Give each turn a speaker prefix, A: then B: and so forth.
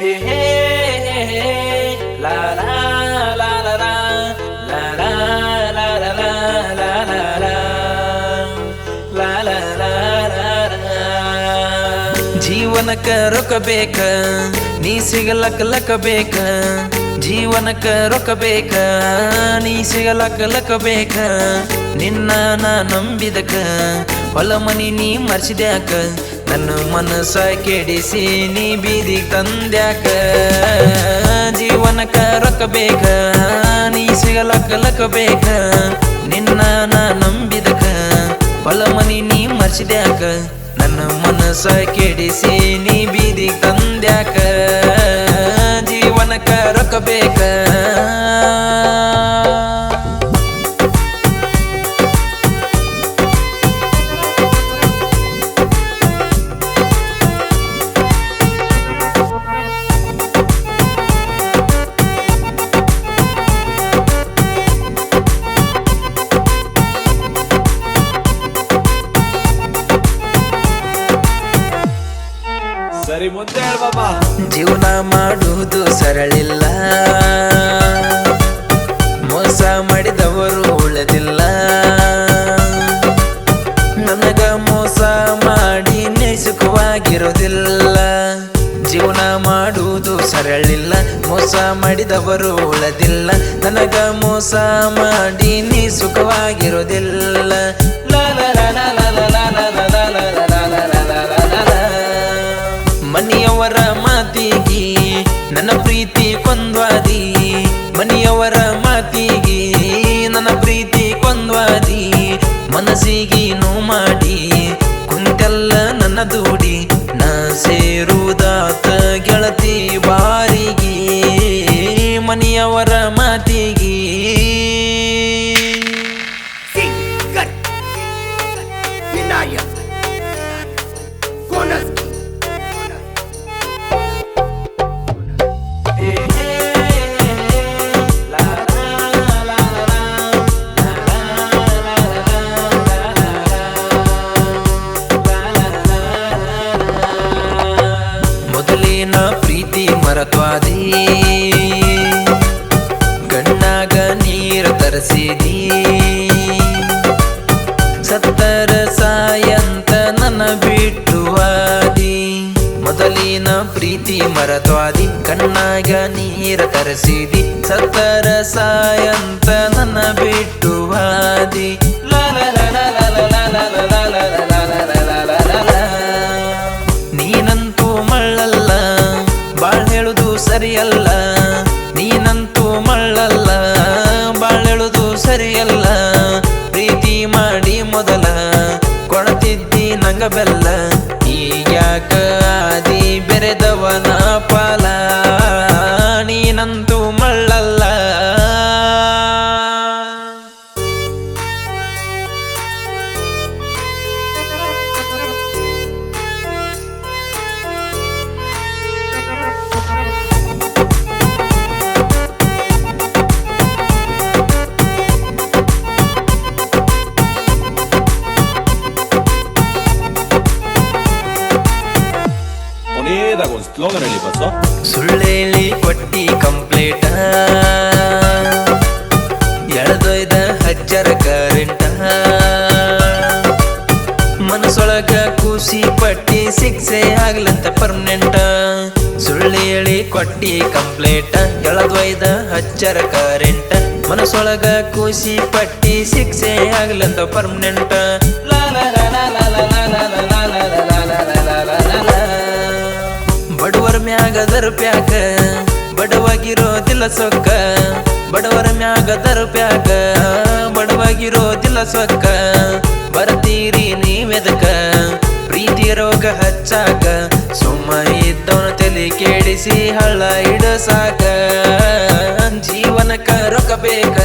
A: ಲಾ ಲಾ. ಜೀವನಕ್ಕ ರೊಕ್ಕ ಬೇಕ? ನೀ ಸಿಗಲಕ್ಕ ಲಕ್ಕ ಬೇಕ? ಜೀವನಕ್ಕ ರೊಕ್ಕ ಬೇಕ? ನೀ ಸಿಗಲಕ್ಕ ಲಕ್ಕ ಬೇಕ? ನಿನ್ನ ನಾ ನಂಬಿದಕ ಹೊಲ ಮನಿ ನೀ ಮರ್ಸಿದ್ಯಾಕ? ನನ್ನ ಮನಸ್ಸ ಕೆಡಿಸಿ ನೀ ಬೀದಿ ತಂದ್ಯಾಕ? ಜೀವನಕ್ಕ ರೊಕ್ಕ ಬೇಕ? ನೀ ಸಿಗಲಕ್ಕ ಲಕ್ಕ ಬೇಕ? ನಿನ್ನ ನಾ ನಂಬಿದಕ? ಹೊಲ ಮನಿ ನೀ ಮರ್ಸಿದ್ಯಾಕ? ನನ್ನ ಮನಸ್ಸ ಕೆಡಿಸಿ ನೀ ಬೀದಿ ತಂದ್ಯಾಕ? ಜೀವನಕ್ಕ ರೊಕ್ಕ ಬೇಕ? ಜೀವನ ಮಾಡುವುದು ಸರಳಿಲ್ಲ. ಮೋಸ ಮಾಡಿದವರು ಉಳಿದಿಲ್ಲ. ನನಗ ಮೋಸ ಮಾಡಿ ಸುಖವಾಗಿರೋದಿಲ್ಲ ಜೀವನ ಮಾಡುವುದು ಸರಳಿಲ್ಲ. ಮೋಸ ಮಾಡಿದವರು ಉಳದಿಲ್ಲ. ನನಗ ಮೋಸ ಮಾಡಿ ನೀ ಮನೆಯವರ ಮಾತಿಗೆ, ನನ್ನ ಪ್ರೀತಿ ಕೊಂದ್ವಾದಿ. ಮನೆಯವರ ಮಾತಿಗೆ, ನನ್ನ ಪ್ರೀತಿ ಕೊಂದ್ವಾದಿ. ಮನಸ್ಸಿಗೆ ನೋವು ಮಾಡಿ ಕುಂತೆಲ್ಲ ನನ್ನ ದೂಡಿ. ನಾ ಸೇರುದಾತ ಗೆಳತಿ ಬಾರಿಗೆ, ಮನೆಯವರ ಮಾತಿಗೆ. ಪ್ರೀತಿ ಮರತ್ವಾದಿ ಗಣ್ಣಾಗ ನೀರ ತರಿಸಿದಿ. ಸತ್ತರ ಸಾಯಂತ ನನ್ನ ಬಿಟ್ಟುವಾದಿ ಮೊದಲಿನ ಪ್ರೀತಿ ಮರತ್ವಾದಿ ಕಣ್ಣಾಗ ನೀರ ತರಿಸಿದಿ. ಸತ್ತರ ಸಾಯಂತ ನನ್ನ ಬಿಟ್ಟುವಾದಿ ಸರಿಯಲ್ಲ ನೀನಂತೂ ಮಳ್ಳಲ್ಲ ಬಾಳೆಳುದು ಸರಿಯಲ್ಲ ಪ್ರೀತಿ ಮಾಡಿ ಮೊದಲ ಕೊಡತಿದ್ದಿ ನಂಗ ಬೆಲ್ಲ ಈಗ್ಯಾಕ ಆದಿ ಬೆರೆದವನ
B: ಸ್ಲೋಗನ್ ಹೇಳಿ ಬಸ್ಸು.
A: ಸುಳ್ಳೇಳಿ ಕೊಟ್ಟಿ ಕಂಪ್ಲೇಟ. ಎಳದೊಯ್ದ ಹಜ್ಜರ ಕರೆಂಟ ಮನಸೊಳಗ ಖುಷಿ ಪಟ್ಟಿ ಸಿಕ್ಸೆ ಆಗ್ಲಂತ ಪರ್ಮನೆಂಟ್ ಸುಳ್ಳು ಹೇಳಿ ಕೊಟ್ಟಿ ಕಂಪ್ಲೇಟ. ಎಳದೊಯ್ದ ಹಜ್ಜರ ಕರೆಂಟ ಮನಸೊಳಗ ಕೂಸಿ ಪಟ್ಟಿ ಸಿಕ್ಸೆ ಆಗ್ಲಂತ ಪರ್ಮನೆಂಟ ಲಾ ಬಡವರ ಪ್ಯಾಕ. ಬಡವಾಗಿರೋದಿಲ್ಲ ಸೊಕ್ಕ. ಬಡವರ ಮ್ಯಾಗ ಬಡವಾಗಿರೋ ಬಡವಾಗಿರೋದಿಲ್ಲ ಸೊಕ್ಕ. ಬರ್ತೀರಿ ನೀವೆದಕ ಪ್ರೀತಿ ರೋಗ ಹಚ್ಚಾಕ. ಸುಮ್ಮ ಇದ್ದವನ ತಲೆ ಕೆಡಿಸಿ ಹಳ್ಳ ಇಡಸಾಕ. ಜೀವನಕ್ಕ ರೊಕ್ಕ ಬೇಕ.